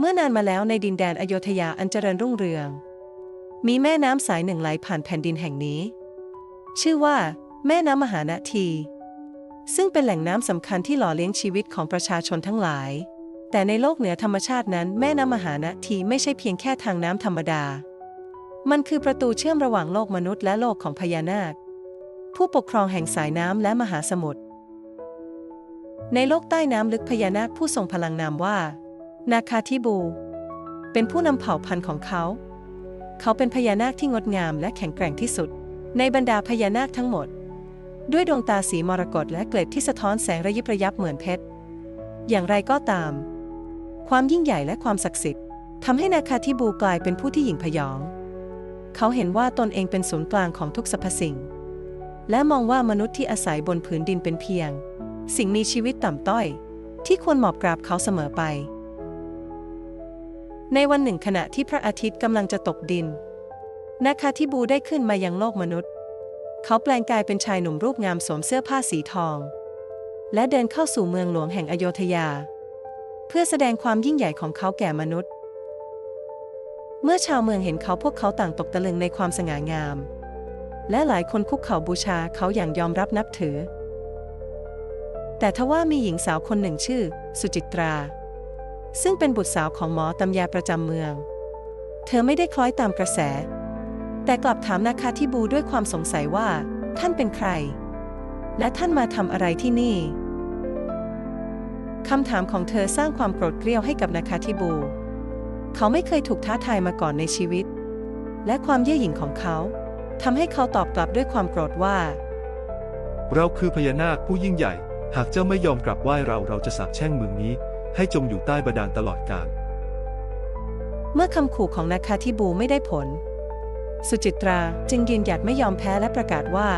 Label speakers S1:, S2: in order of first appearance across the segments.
S1: เมื่อนานมาแล้วในดินแดนอโยธยาอันเจริญรุ่งเรือง มีแม่น้ำสายหนึ่งไหลผ่านแผ่นดินแห่งนี้ ชื่อว่า แม่น้ำมหานาที ซึ่งเป็นแหล่งน้ำสำคัญที่หล่อเลี้ยงชีวิตของประชาชนทั้งหลาย แต่ในโลกเหนือธรรมชาตินั้นแม่น้ำมหานาทีไม่ใช่เพียงแค่ทางน้ำธรรมดา มันคือประตูเชื่อมระหว่างโลกมนุษย์และโลกของพญานาค ผู้ปกครองแห่งสายน้ำและมหาสมุทรในโลกใต้น้ำลึกพญานาคผู้ทรงพลังนามว่า นาคาธิบู เป็นผู้นำเผ่าพันธุ์ของเขา เขาเป็นพญานาคที่งดงามและแข็งแกร่งที่สุด ในบรรดาพญานาคทั้งหมด ด้วยดวงตาสีมรกตและเกล็ดที่สะท้อนแสงระยิบระยับเหมือนเพชร อย่างไรก็ตาม ความยิ่งใหญ่และความศักดิ์สิทธิ์ทำให้นาคาธิบูกลายเป็นผู้ที่หยิ่งพยอง เขาเห็นว่าตนเองเป็นศูนย์กลางของทุกสรรพสิ่ง และมองว่ามนุษย์ที่อาศัยบนผืนดินเป็นเพียง สิ่งมีชีวิตต่ำต้อย ที่ควรหมอบกราบเขาเสมอไป ในวันหนึ่งขณะที่พระอาทิตย์กำลังจะตกดิน นาคาธิบูได้ขึ้นมายังโลกมนุษย์ เขาแปลงกายเป็นชายหนุ่มรูปงามสวมเสื้อผ้าสีทอง และเดินเข้าสู่เมืองหลวงแห่งอโยธยา เพื่อแสดงความยิ่งใหญ่ของเขาแก่มนุษย์ เมื่อชาวเมืองเห็นเขาพวกเขาต่างตกตะลึงในความสง่างาม และหลายคนคุกเข่าบูชาเขาอย่างยอมรับนับถือ แต่ทว่ามีหญิงสาวคนหนึ่งชื่อ สุจิตรา ซึ่งเป็นบุตรสาวของหมอตำยาประจำเมือง เธอไม่ได้คล้อยตามกระแส แต่กลับถามนาคาทิบูด้วยความสงสัยว่า ท่านเป็นใคร และท่านมาทำอะไรที่นี่คำถามของเธอสร้างความโกรธเกรี้ยวให้กับนาคาทิบู เขาไม่เคยถูกท้าทายมาก่อนในชีวิต และความเย่อหยิ่งของเขาทำให้เขาตอบกลับด้วยความโกรธว่า
S2: เราคือพญานาคผู้ยิ่งใหญ่ หากเจ้าไม่ยอมกลับไหว้เราเราจะสาปแช่งเมืองนี้ ให้จมอยู่ใต้บาดาลตลอดกาล
S1: เมื่อคำขู่ของนาคาทิบูไม่ได้ผล สุจิตราจึงยืนหยัดไม่ยอมแพ้และประกาศว่า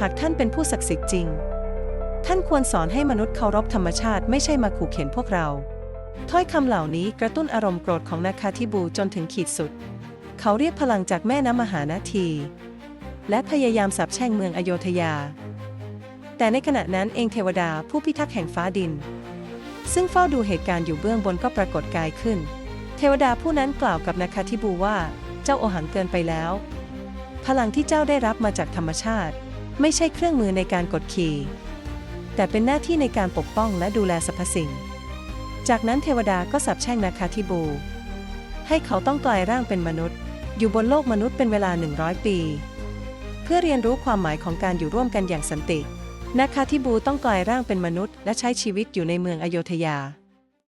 S1: หากท่านเป็นผู้ศักดิ์สิทธิ์จริง ท่านควรสอนให้มนุษย์เคารพธรรมชาติไม่ใช่มาขู่เข็นพวกเรา ถ้อยคำเหล่านี้กระตุ้นอารมณ์โกรธของนาคาทิบูจนถึงขีดสุด เขาเรียกพลังจากแม่น้ำมหานาที และพยายามสาปแช่งเมืองอโยธยา แต่ในขณะนั้นเองเทวดาผู้พิทักษ์แห่งฟ้าดิน ซึ่งเฝ้าดูเหตุการณ์อยู่เบื้องบนก็ปรากฏกายขึ้น เทวดาผู้นั้นกล่าวกับนาคาทิบูว่า เจ้าโอหังเกินไปแล้ว พลังที่เจ้าได้รับมาจากธรรมชาติ ไม่ใช่เครื่องมือในการกดขี่ แต่เป็นหน้าที่ในการปกป้องและดูแลสรรพสิ่ง จากนั้นเทวดาก็สาปแช่งนาคาทิบู ให้เขาต้องกลายร่างเป็นมนุษย์ อยู่บนโลกมนุษย์เป็นเวลา 100 ปี เพื่อเรียนรู้ความหมายของการอยู่ร่วมกันอย่างสันติ นาคาทิบูต้องกลายร่างเป็นมนุษย์และใช้ชีวิตอยู่ในเมืองอโยธยา